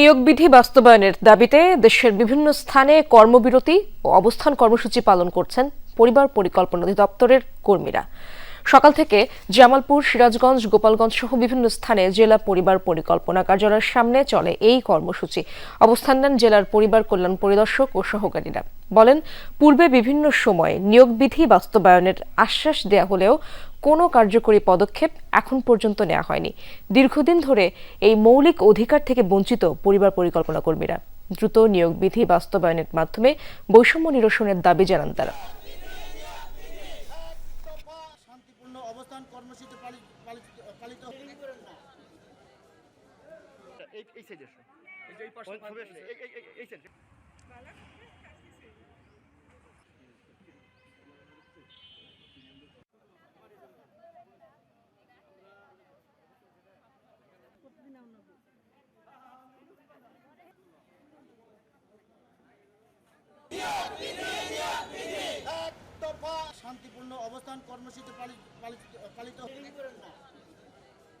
নিয়োগ বিধি বাস্তবায়নের দাবিতে দেশের বিভিন্ন স্থানে কর্মবিরতি ও অবস্থান কর্মসূচি পালন করছেন পরিবার পরিকল্পনা অধিদপ্তরের কর্মীরা। সকাল থেকে জামালপুর, সিরাজগঞ্জ, গোপালগঞ্জ সহ বিভিন্ন স্থানে জেলা পরিবার পরিকল্পনা কার্যালয়ের সামনে চলে এই কর্মসূচি। অবস্থান নেন জেলার পরিবার কল্যাণ পরিদর্শক ও সহকারীরা। বলেন, পূর্বে বিভিন্ন সময়ে নিয়োগ বিধি বাস্তবায়নের আশ্বাস দেয়া হলেও কোনো কার্যকরী পদক্ষেপ এখন পর্যন্ত নেওয়া হয়নি। দীর্ঘদিন ধরে এই মৌলিক অধিকার থেকে বঞ্চিত পরিবার পরিকল্পনা কর্মীরা। দ্রুত নিয়োগ বিধি বাস্তবায়নের মাধ্যমে বৈষম্য নিরসনের দাবি জানান তারা। এই এই এই এই পাশে ছবি আসছে এই এই এই- এই সাইডে এক দফা শান্তিপূর্ণ অবস্থান কর্মসূচি পালি- পালিত পালিত